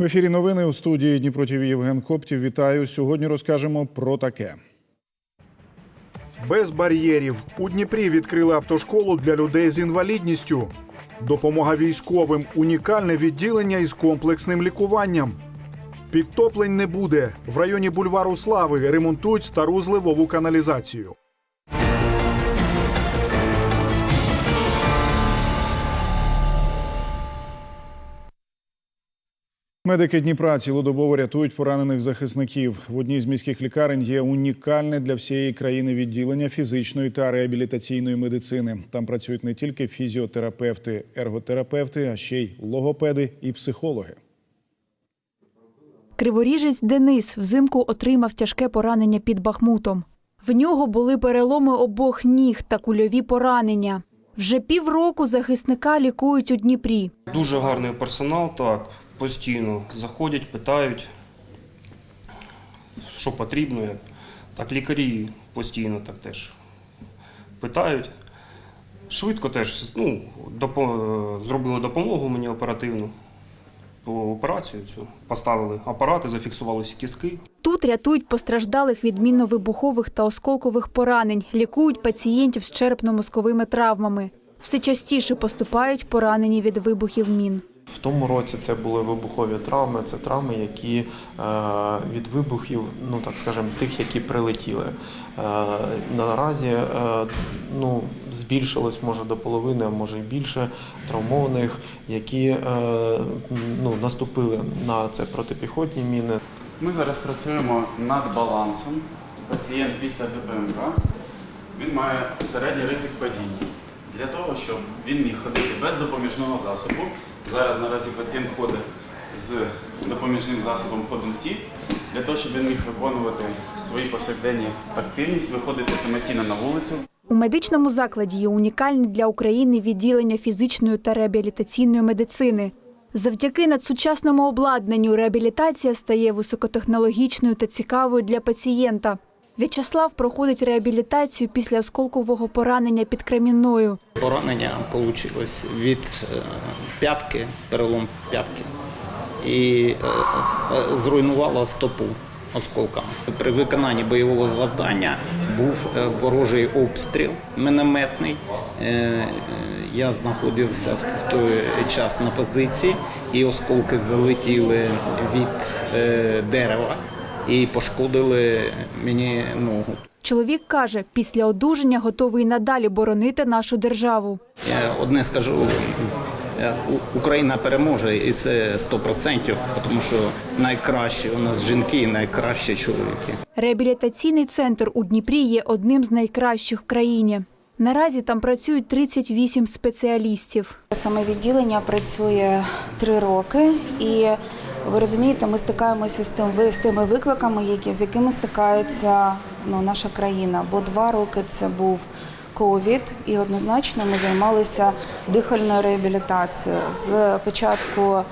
В ефірі новини у студії Дніпро ТВ Євген Коптів. Вітаю. Сьогодні розкажемо про таке. Без бар'єрів у Дніпрі відкрили автошколу для людей з інвалідністю. Допомога військовим унікальне відділення із комплексним лікуванням. Підтоплень не буде. В районі бульвару Слави ремонтують стару зливову каналізацію. Медики Дніпра цілодобово рятують поранених захисників. В одній з міських лікарень є унікальне для всієї країни відділення фізичної та реабілітаційної медицини. Там працюють не тільки фізіотерапевти, ерготерапевти, а ще й логопеди і психологи. Криворіжець Денис взимку отримав тяжке поранення під Бахмутом. В нього були переломи обох ніг та кульові поранення. Вже півроку захисника лікують у Дніпрі. Дуже гарний персонал, так, постійно заходять, питають, що потрібно. Так, лікарі постійно так теж питають. Швидко теж ну, допо- зробили допомогу мені оперативну. Операцію цю поставили апарати, зафіксували всі кістки. Тут рятують постраждалих від мінно-вибухових та осколкових поранень, лікують пацієнтів з черепно-мозковими травмами. Все частіше поступають поранені від вибухів мін. В тому році це були вибухові травми, це травми, які е, від вибухів, ну так скажемо, тих, які прилетіли. Е, наразі е, ну, збільшилось може до половини, а може й більше травмованих, які ну, наступили на це протипіхотні міни. Ми зараз працюємо над балансом. Пацієнт після ДПМК він має середній ризик падіння. Для того, щоб він міг ходити без допоміжного засобу. Зараз наразі пацієнт ходить з допоміжним засобом ходунці, для того, щоб він міг виконувати свої повсякденні активність, виходити самостійно на вулицю. У медичному закладі є унікальні для України відділення фізичної та реабілітаційної медицини. Завдяки надсучасному обладнанню реабілітація стає високотехнологічною та цікавою для пацієнта. В'ячеслав проходить реабілітацію після осколкового поранення під Кремінною. Поранення вийшло від е, п'ятки, перелом п'ятки, і е, е, зруйнувало стопу осколками. При виконанні бойового завдання був ворожий обстріл мінометний. Я знаходився в той час на позиції, і осколки залетіли від дерева і пошкодили мені ногу. Чоловік каже, після одужання готовий надалі боронити нашу державу. Я одне скажу, Україна переможе, і це 100%, тому що найкращі у нас жінки і найкращі чоловіки. Реабілітаційний центр у Дніпрі є одним з найкращих в країні. Наразі там працюють 38 спеціалістів. Саме відділення працює три роки, і ви розумієте, ми стикаємося з тим з тими викликами, які з якими стикається ну, наша країна. Бо два роки це був ковід, і однозначно ми займалися дихальною реабілітацією. З початку е,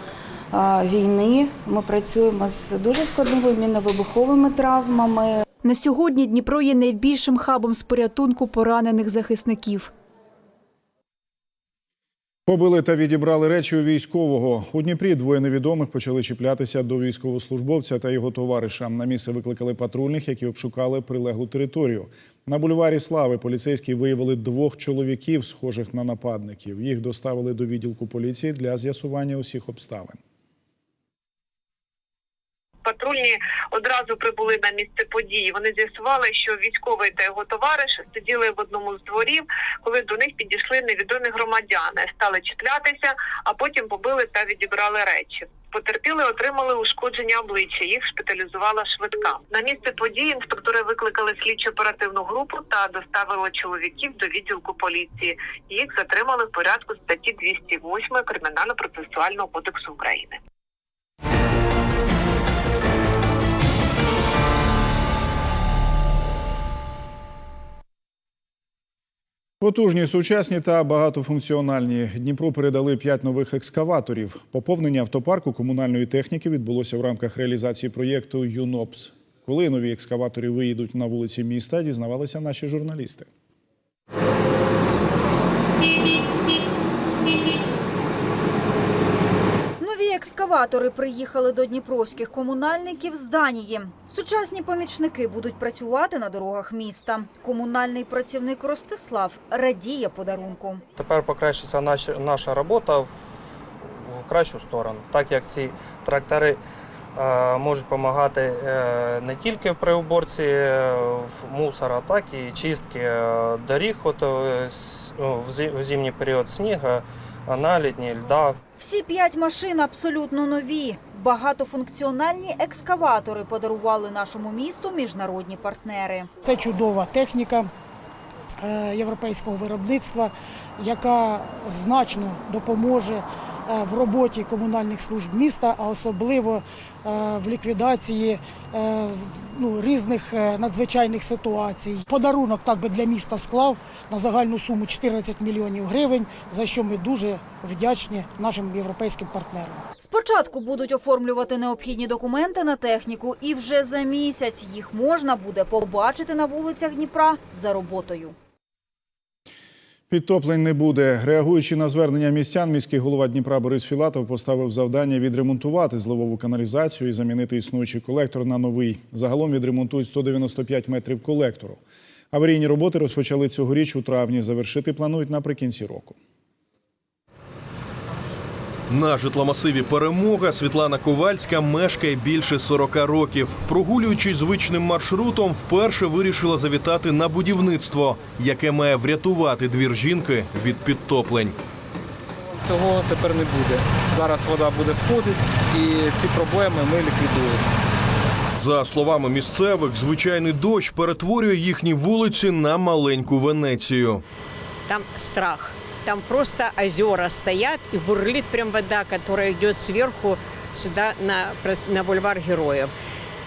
війни ми працюємо з дуже складними мінно-вибуховими травмами. На сьогодні Дніпро є найбільшим хабом з порятунку поранених захисників. Побили та відібрали речі у військового. У Дніпрі двоє невідомих почали чіплятися до військовослужбовця та його товариша. На місце викликали патрульних, які обшукали прилеглу територію. На бульварі Слави поліцейські виявили двох чоловіків, схожих на нападників. Їх доставили до відділку поліції для з'ясування усіх обставин. Патрульні одразу прибули на місце події. Вони з'ясували, що військовий та його товариш сиділи в одному з дворів, коли до них підійшли невідомі громадяни, стали чіплятися, а потім побили та відібрали речі. Потерпіли, отримали ушкодження обличчя. Їх шпиталізувала швидка. На місце події інспектори викликали слідчо оперативну групу та доставили чоловіків до відділку поліції. Їх затримали в порядку статті 208 Кримінально-процесуального кодексу України. Потужні, сучасні та багатофункціональні. Дніпру передали п'ять нових екскаваторів. Поповнення автопарку комунальної техніки відбулося в рамках реалізації проєкту ЮНОПС. Коли нові екскаватори виїдуть на вулиці міста, дізнавалися наші журналісти. Нові екскаватори приїхали до дніпровських комунальників з Данії. Сучасні помічники будуть працювати на дорогах міста. Комунальний працівник Ростислав радіє подарунку. Тепер покращиться наша, наша робота в, в кращу сторону, так як ці трактори е, можуть допомагати е, не тільки при уборці е, в мусора, так і чистки доріг от, ну, в, зимній період снігу, а налідні, льда. Всі п'ять машин абсолютно нові. Багатофункціональні екскаватори подарували нашому місту міжнародні партнери. Це чудова техніка е, європейського виробництва, яка значно допоможе в роботі комунальних служб міста, а особливо е, в ліквідації е, ну, різних е, надзвичайних ситуацій. Подарунок так би для міста склав на загальну суму 14 мільйонів гривень, за що ми дуже вдячні нашим європейським партнерам. Спочатку будуть оформлювати необхідні документи на техніку, і вже за місяць їх можна буде побачити на вулицях Дніпра за роботою. Підтоплень не буде. Реагуючи на звернення містян, міський голова Дніпра Борис Філатов поставив завдання відремонтувати зливову каналізацію і замінити існуючий колектор на новий. Загалом відремонтують 195 метрів колектору. Аварійні роботи розпочали цьогоріч у травні. Завершити планують наприкінці року. На житломасиві Перемога Світлана Ковальська мешкає більше 40 років. Прогулюючись звичним маршрутом, вперше вирішила завітати на будівництво, яке має врятувати двір жінки від підтоплень. Цього тепер не буде. Зараз вода буде сходити і ці проблеми ми ліквідуємо. За словами місцевих, звичайний дощ перетворює їхні вулиці на маленьку Венецію. Там страх. Там просто озера стоят и бурлит прям вода, которая идет сверху сюда на, прос- на бульвар Героев.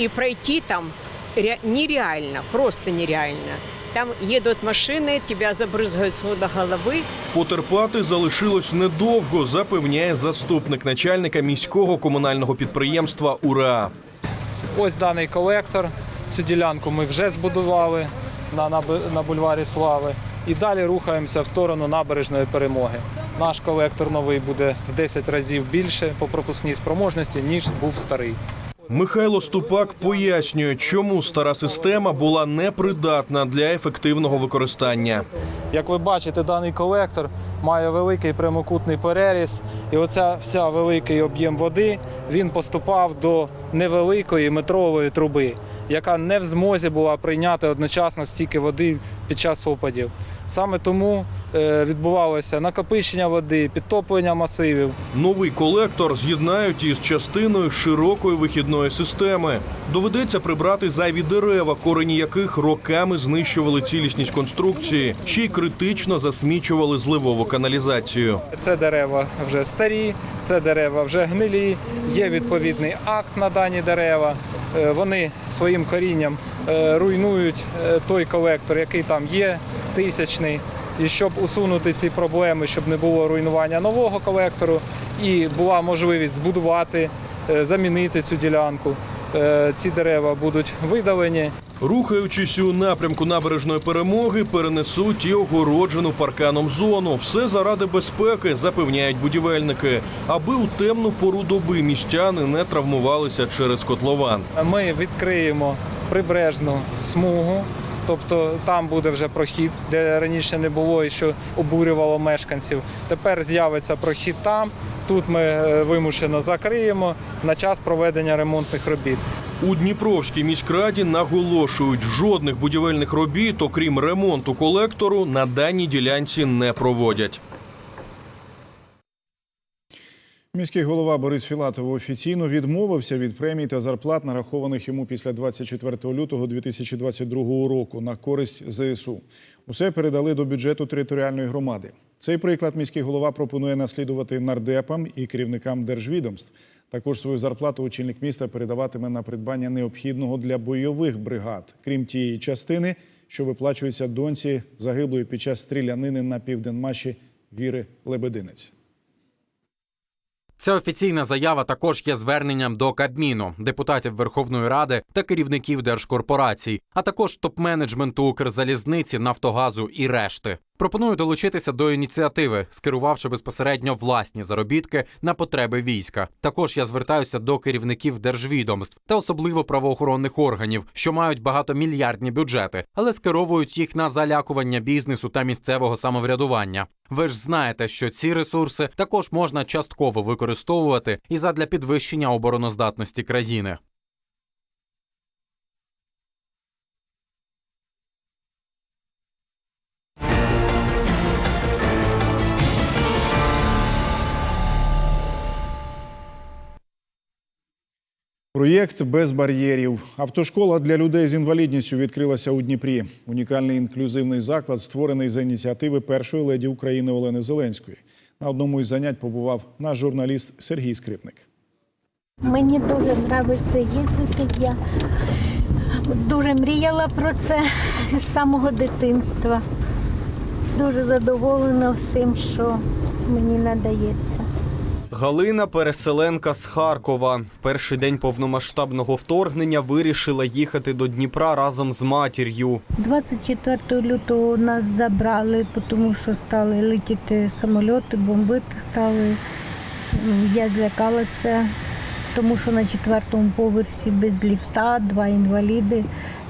И пройти там ре- нереально, просто нереально. Там едут машины, тебя забрызгают с ног до головы. Потерпати залишилось недовго, запевняє заступник начальника міського комунального підприємства УРА. Ось даний колектор. Цю ділянку ми вже збудували на, на, бу- на бульварі Слави. І далі рухаємося в сторону набережної перемоги. Наш колектор новий буде в 10 разів більше по пропускній спроможності, ніж був старий. Михайло Ступак пояснює, чому стара система була непридатна для ефективного використання. Як ви бачите, даний колектор має великий прямокутний переріз, і оця вся великий об'єм води він поступав до невеликої метрової труби, яка не в змозі була прийняти одночасно стільки води під час опадів. Саме тому е, відбувалося накопичення води, підтоплення масивів. Новий колектор з'єднають із частиною широкої вихідної системи. Доведеться прибрати зайві дерева, корені яких роками знищували цілісність конструкції, ще й критично засмічували зливову каналізацію. Це дерева вже старі, це дерева вже гнилі. Є відповідний акт на дані дерева. Е, Вони своїм корінням е, руйнують е, той колектор, який там є, тисячний. І щоб усунути ці проблеми, щоб не було руйнування нового колектору, і була можливість збудувати, замінити цю ділянку. Ці дерева будуть видалені. Рухаючись у напрямку набережної перемоги, перенесуть і огороджену парканом зону. Все заради безпеки, запевняють будівельники, аби у темну пору доби містяни не травмувалися через котлован. Ми відкриємо прибережну смугу, тобто там буде вже прохід, де раніше не було і що обурювало мешканців. Тепер з'явиться прохід там. Тут ми е, вимушено закриємо на час проведення ремонтних робіт. У Дніпровській міськраді наголошують, жодних будівельних робіт, окрім ремонту колектору, на даній ділянці не проводять. Міський голова Борис Філатов офіційно відмовився від премій та зарплат, нарахованих йому після 24 лютого 2022 року на користь ЗСУ. Усе передали до бюджету територіальної громади. Цей приклад міський голова пропонує наслідувати нардепам і керівникам держвідомств. Також свою зарплату очільник міста передаватиме на придбання необхідного для бойових бригад, крім тієї частини, що виплачується доньці загиблої під час стрілянини на південмаші Віри Лебединець. Ця офіційна заява також є зверненням до Кабміну, депутатів Верховної Ради та керівників держкорпорацій, а також топ-менеджменту Укрзалізниці, Нафтогазу і решти. Пропоную долучитися до ініціативи, скерувавши безпосередньо власні заробітки на потреби війська. Також я звертаюся до керівників держвідомств та особливо правоохоронних органів, що мають багатомільярдні бюджети, але скеровують їх на залякування бізнесу та місцевого самоврядування. Ви ж знаєте, що ці ресурси також можна частково використовувати і задля підвищення обороноздатності країни. Проєкт без бар'єрів. Автошкола для людей з інвалідністю відкрилася у Дніпрі. Унікальний інклюзивний заклад, створений за ініціативи першої леді України Олени Зеленської. На одному із занять побував наш журналіст Сергій Скрипник. Мені дуже подобається їздити. Я дуже мріяла про це з самого дитинства. Дуже задоволена всім, що мені надається. Галина Переселенка з Харкова в перший день повномасштабного вторгнення вирішила їхати до Дніпра разом з матір'ю. 24 лютого нас забрали, тому що стали летіти самоліти, бомбити стали. Я злякалася, тому що на четвертому поверсі без ліфта, два інваліди.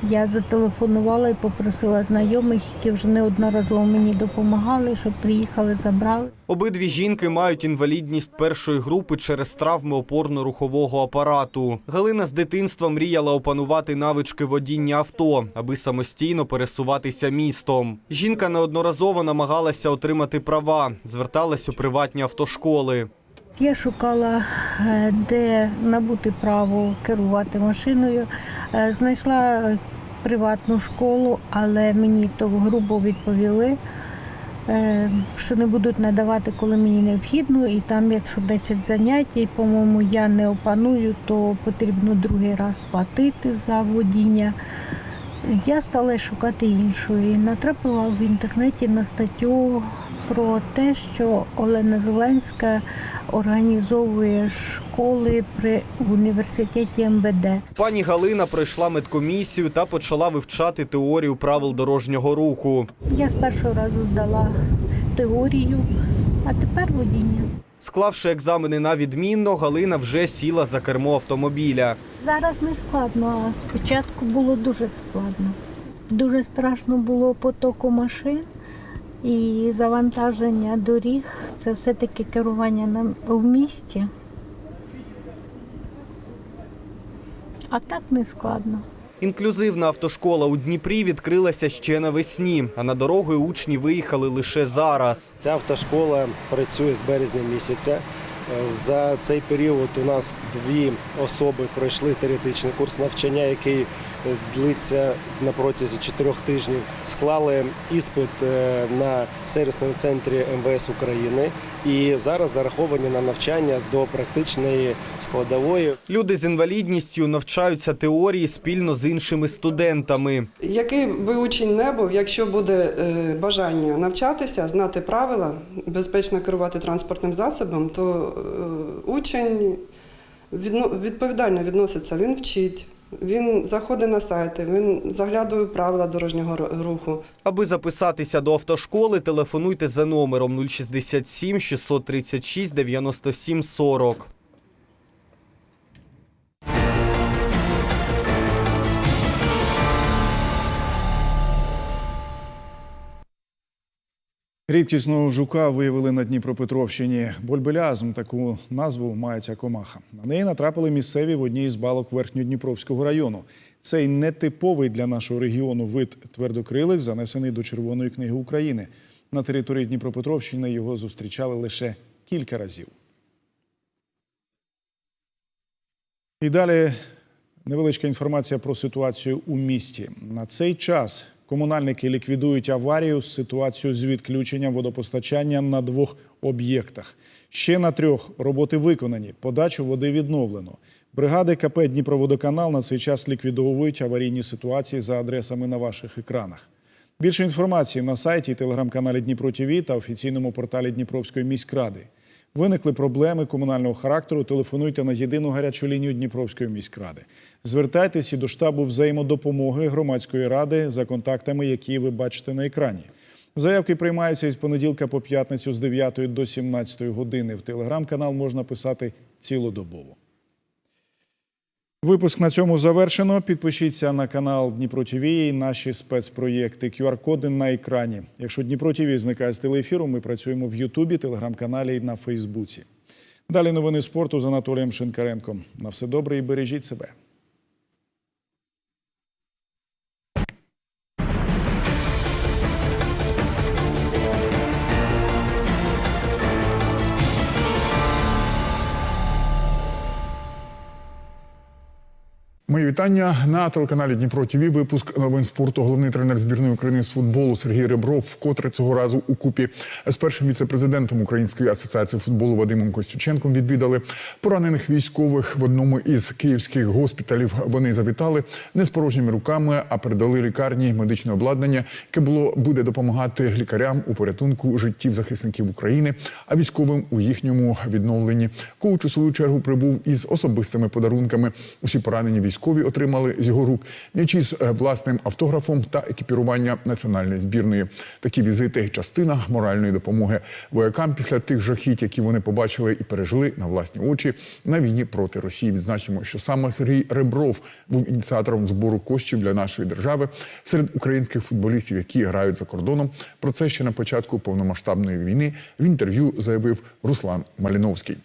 Я зателефонувала і попросила знайомих, які вже неодноразово мені допомагали, щоб приїхали, забрали. Обидві жінки мають інвалідність першої групи через травми опорно-рухового апарату. Галина з дитинства мріяла опанувати навички водіння авто, аби самостійно пересуватися містом. Жінка неодноразово намагалася отримати права, зверталась у приватні автошколи. Я шукала, е, де набути право керувати машиною. Е, Знайшла приватну школу, але мені то грубо відповіли, е, що не будуть надавати, коли мені необхідно. І там, якщо 10 занять, і, по-моєму, я не опаную, то потрібно другий раз платити за водіння. Я стала шукати іншої. Натрапила в інтернеті на статтю про те, що Олена Зеленська організовує школи при університеті МВД. Пані Галина пройшла медкомісію та почала вивчати теорію правил дорожнього руху. Я з першого разу здала теорію, а тепер водіння. Склавши екзамени на відмінно, Галина вже сіла за кермо автомобіля. Зараз не складно, а спочатку було дуже складно. Дуже страшно було потоку машин і завантаження доріг. Це все-таки керування на, в місті. А так не складно. Інклюзивна автошкола у Дніпрі відкрилася ще навесні, а на дороги учні виїхали лише зараз. Ця автошкола працює з березня місяця. За цей період у нас дві особи пройшли теоретичний курс навчання, який длиться на протязі чотирьох тижнів. Склали іспит е, на сервісному центрі МВС України і зараз зараховані на навчання до практичної складової. Люди з інвалідністю навчаються теорії спільно з іншими студентами. Який би учень не був, якщо буде е, бажання навчатися, знати правила, безпечно керувати транспортним засобом, то е, учень відповідально відноситься, він вчить. Він заходить на сайти, він заглядує правила дорожнього руху. Аби записатися до автошколи, телефонуйте за номером 067 636 97 40. Рідкісного жука виявили на Дніпропетровщині. Больбелязм таку назву має ця комаха. На неї натрапили місцеві в одній із балок Верхньодніпровського району. Цей нетиповий для нашого регіону вид твердокрилих занесений до Червоної книги України. На території Дніпропетровщини його зустрічали лише кілька разів. І далі невеличка інформація про ситуацію у місті. На цей час комунальники ліквідують аварію з ситуацією з відключенням водопостачання на двох об'єктах. Ще на трьох роботи виконані. Подачу води відновлено. Бригади КП Дніпроводоканал на цей час ліквідовують аварійні ситуації за адресами на ваших екранах. Більше інформації на сайті телеграм-каналі Дніпро ТВ та офіційному порталі Дніпровської міськради. Виникли проблеми комунального характеру. Телефонуйте на єдину гарячу лінію Дніпровської міськради. Звертайтеся і до штабу взаємодопомоги громадської ради за контактами, які ви бачите на екрані. Заявки приймаються із понеділка по п'ятницю з 9 до 17 години. В телеграм-канал можна писати цілодобово. Випуск на цьому завершено. Підпишіться на канал Дніпро ТВ і наші спецпроєкти. QR-коди на екрані. Якщо Дніпро ТВ зникає з телеефіру, ми працюємо в Ютубі, телеграм-каналі і на Фейсбуці. Далі новини спорту з Анатолієм Шинкаренком. На все добре і бережіть себе. Мої вітання на телеканалі Дніпро ТВ. Випуск новин спорту. Головний тренер збірної України з футболу Сергій Ребров вкотре цього разу у купі з першим віце-президентом Української асоціації футболу Вадимом Костюченком відвідали поранених військових в одному із київських госпіталів. Вони завітали не з порожніми руками, а передали лікарні медичне обладнання, яке було буде допомагати лікарям у порятунку життів захисників України, а військовим у їхньому відновленні. Коуч у свою чергу прибув із особистими подарунками. Усі поранені військові отримали з його рук м'ячі з е, власним автографом та екіпірування національної збірної. Такі візити частина моральної допомоги воякам після тих жахіть, які вони побачили і пережили на власні очі на війні проти Росії. Відзначимо, що саме Сергій Ребров був ініціатором збору коштів для нашої держави серед українських футболістів, які грають за кордоном. Про це ще на початку повномасштабної війни в інтерв'ю заявив Руслан Маліновський.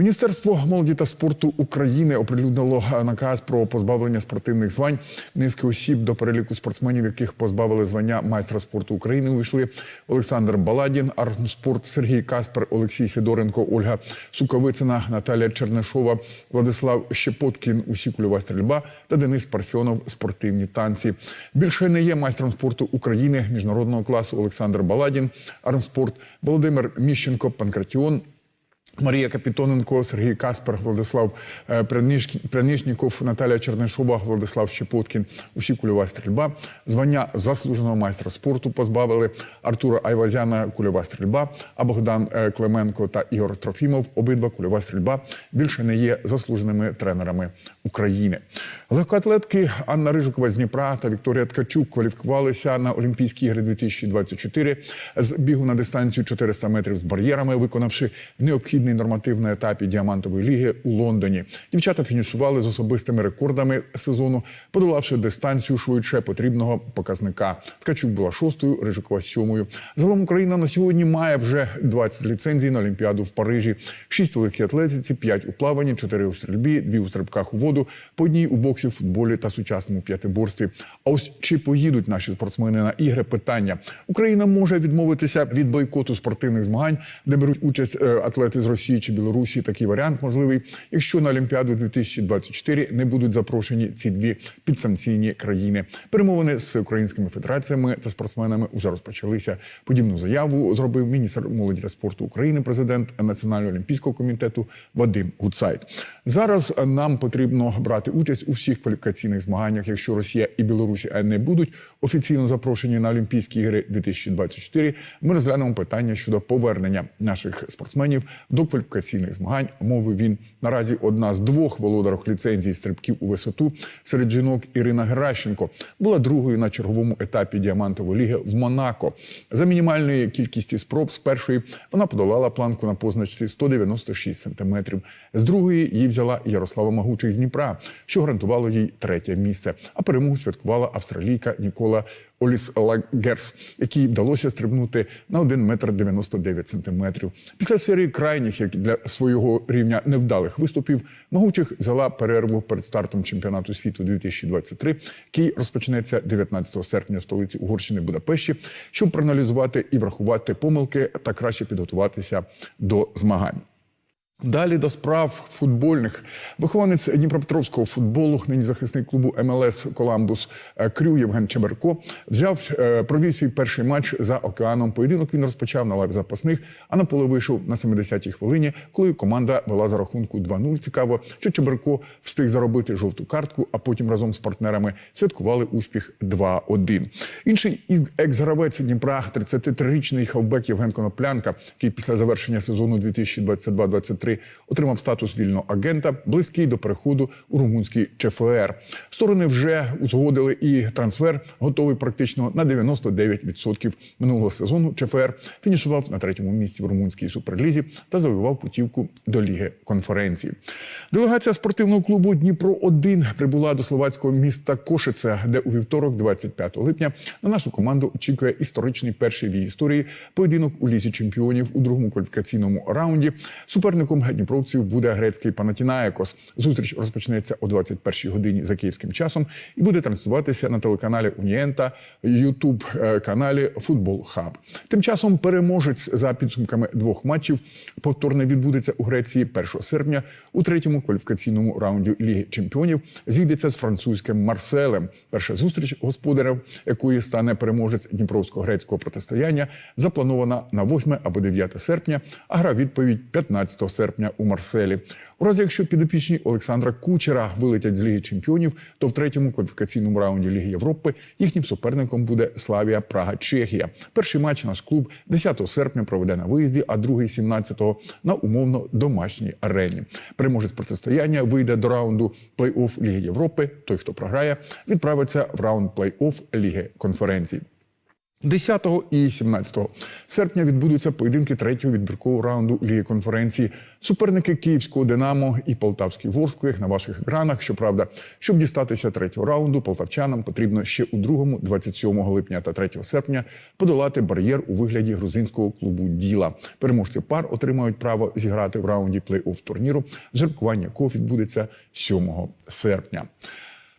Міністерство молоді та спорту України оприлюднило наказ про позбавлення спортивних звань. Низки осіб до переліку спортсменів, яких позбавили звання майстра спорту України, увійшли Олександр Баладін, армспорт Сергій Каспер, Олексій Сидоренко, Ольга Суковицина, Наталія Чернишова, Владислав Щепоткін, усі кульова стрільба та Денис Парфьонов спортивні танці. Більше не є майстром спорту України міжнародного класу Олександр Баладін, армспорт Володимир Міщенко, Панкратіон. Марія Капітоненко, Сергій Каспер, Владислав е, Пряніш- Наталія Чернишова, Владислав Щепоткін. Усі кульова стрільба. Звання заслуженого майстра спорту позбавили Артура Айвазяна кульова стрільба, а Богдан е, Клименко та Ігор Трофімов, обидва кульова стрільба, більше не є заслуженими тренерами України. Легкоатлетки Анна Рижикова з Дніпра та Вікторія Ткачук кваліфікувалися на Олімпійські ігри 2024 з бігу на дистанцію 400 метрів з бар'єрами, виконавши необхідний норматив на етапі діамантової ліги у Лондоні. Дівчата фінішували з особистими рекордами сезону, подолавши дистанцію швидше потрібного показника. Ткачук була шостою, Рижикова сьомою. Загалом Україна на сьогодні має вже 20 ліцензій на Олімпіаду в Парижі, 6 у легкій атлетиці, 5 у плаванні, 4 у стрільбі, 2 у стрибках у воду, по одній у боксі, футболі та сучасному п'ятиборстві. А ось чи поїдуть наші спортсмени на ігри? Питання Україна може відмовитися від бойкоту спортивних змагань, де беруть участь е, атлети з Росії чи Білорусі. Такий варіант можливий, якщо на Олімпіаду 2024 не будуть запрошені ці дві підсанкційні країни. Перемовини з українськими федераціями та спортсменами вже розпочалися. Подібну заяву зробив міністр молоді та спорту України, президент Національного олімпійського комітету Вадим Гуцайт. Зараз нам потрібно брати участь у всіх кваліфікаційних змаганнях. Якщо Росія і Білорусь не будуть офіційно запрошені на Олімпійські ігри 2024, ми розглянемо питання щодо повернення наших спортсменів до кваліфікаційних змагань. Мовив він наразі одна з двох володарок ліцензії стрибків у висоту серед жінок Ірина Геращенко була другою на черговому етапі діамантової ліги в Монако. За мінімальної кількості спроб з першої вона подолала планку на позначці 196 сантиметрів. З другої її взяла Ярослава Магучих з Дніпра, що гарантувало їй третє місце. А перемогу святкувала австралійка Нікола Оліс Лагерс, якій вдалося стрибнути на 1 метр 99 сантиметрів. Після серії крайніх, як для свого рівня невдалих виступів, Магучих взяла перерву перед стартом чемпіонату світу 2023, який розпочнеться 19 серпня в столиці Угорщини Будапешті, щоб проаналізувати і врахувати помилки та краще підготуватися до змагань. Далі до справ футбольних вихованець Дніпропетровського футболу, нині захисник клубу МЛС Коламбус е, Крю Євген Чеберко взяв е, провів свій перший матч за океаном. Поєдинок він розпочав на лаві запасних, а на поле вийшов на 70-й хвилині, коли команда вела за рахунку 2-0. Цікаво, що Чеберко встиг заробити жовту картку, а потім разом з партнерами святкували успіх 2-1. Інший екс-гравець Дніпра, 33-річний хавбек Євген Коноплянка, який після завершення сезону 2022-2023 2023 отримав статус вільного агента, близький до переходу у румунський ЧФР. Сторони вже узгодили і трансфер готовий практично на 99% минулого сезону. ЧФР фінішував на третьому місці в румунській суперлізі та завоював путівку до ліги конференції. Делегація спортивного клубу Дніпро 1 прибула до словацького міста Кошице, де у вівторок, 25 липня, на нашу команду очікує історичний перший в історії поєдинок у лізі чемпіонів у другому кваліфікаційному раунді. Суперником дніпровців буде грецький Панатінаєкос. Зустріч розпочнеться о 21 годині за київським часом і буде транслюватися на телеканалі Унієнта, Ютуб е, каналі Футбол Хаб. Тим часом переможець за підсумками двох матчів повторне відбудеться у Греції 1 серпня у третьому кваліфікаційному раунді Ліги Чемпіонів. Зійдеться з французьким Марселем. Перша зустріч господарів, якої стане переможець дніпровсько-грецького протистояння, запланована на 8 або 9 серпня, а гра відповідь 15 серпня у Марселі. У разі, якщо підопічні Олександра Кучера вилетять з Ліги Чемпіонів, то в третьому кваліфікаційному раунді Ліги Європи їхнім суперником буде Славія Прага Чехія. Перший матч наш клуб 10 серпня проведе на виїзді, а другий 17-го на умовно домашній арені. Переможець протистояння вийде до раунду плей-офф Ліги Європи. Той, хто програє, відправиться в раунд плей-офф Ліги конференцій. 10 і 17 серпня відбудуться поєдинки третього відбіркового раунду Ліги конференції. Суперники Київського Динамо і Полтавський Ворсклих на ваших екранах. Щоправда, щоб дістатися третього раунду, полтавчанам потрібно ще у другому, 27 липня та 3 серпня, подолати бар'єр у вигляді грузинського клубу Діла. Переможці пар отримають право зіграти в раунді плей-офф турніру. Жеребкування якого відбудеться 7 серпня.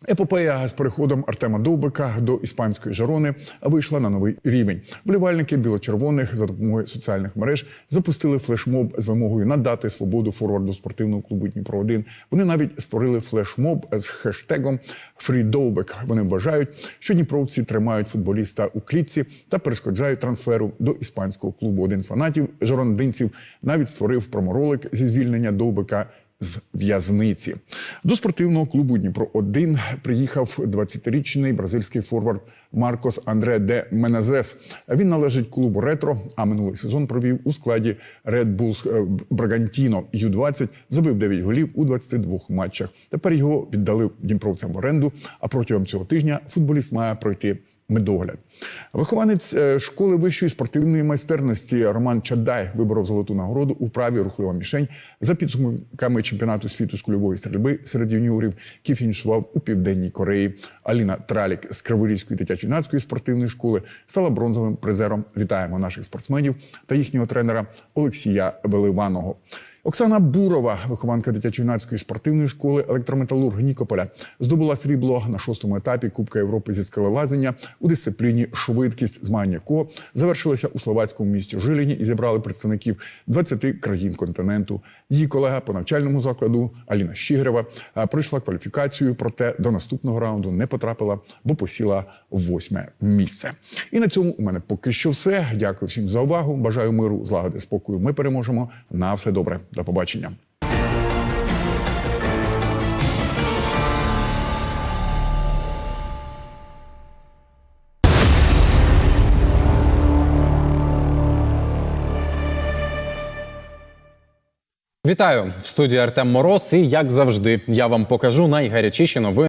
Епопея з переходом Артема Довбика до іспанської жарони вийшла на новий рівень. Болівальники біло-червоних за допомогою соціальних мереж запустили флешмоб з вимогою надати свободу форварду спортивного клубу Дніпро 1 Вони навіть створили флешмоб з хештегом «Фрідовбик». Вони вважають, що дніпровці тримають футболіста у клітці та перешкоджають трансферу до іспанського клубу. Один з фанатів жорондинців навіть створив проморолик зі звільнення Довбика з в'язниці. До спортивного клубу Дніпро 1 приїхав 20-річний бразильський форвард Маркос Андре де Менезес. Він належить клубу Ретро, а минулий сезон провів у складі Red Bulls Брагантіно Ю-20, забив 9 голів у 22 матчах. Тепер його віддали дніпровцям в оренду. А протягом цього тижня футболіст має пройти медогляд. Вихованець е, школи вищої спортивної майстерності Роман Чадай виборов золоту нагороду у вправі рухлива мішень за підсумками чемпіонату світу з кульової стрільби серед юніорів, який фінішував у південній Кореї. Аліна Тралік з Криворізької дитячо-юнацької спортивної школи стала бронзовим призером. Вітаємо наших спортсменів та їхнього тренера Олексія Веливаного. Оксана Бурова, вихованка дитячо-юнацької спортивної школи електрометалург Нікополя, здобула срібло на шостому етапі Кубка Європи зі скелелазення у дисципліні швидкість, змагання якого завершилося у словацькому місті Жиліні і зібрали представників 20 країн континенту. Її колега по навчальному закладу Аліна Щігрева пройшла кваліфікацію, проте до наступного раунду не потрапила, бо посіла восьме місце. І на цьому у мене поки що все. Дякую всім за увагу. Бажаю миру, злагоди, спокою. Ми переможемо. На все добре. До побачення. Вітаю в студії Артем Мороз. І як завжди, я вам покажу найгарячіші новини.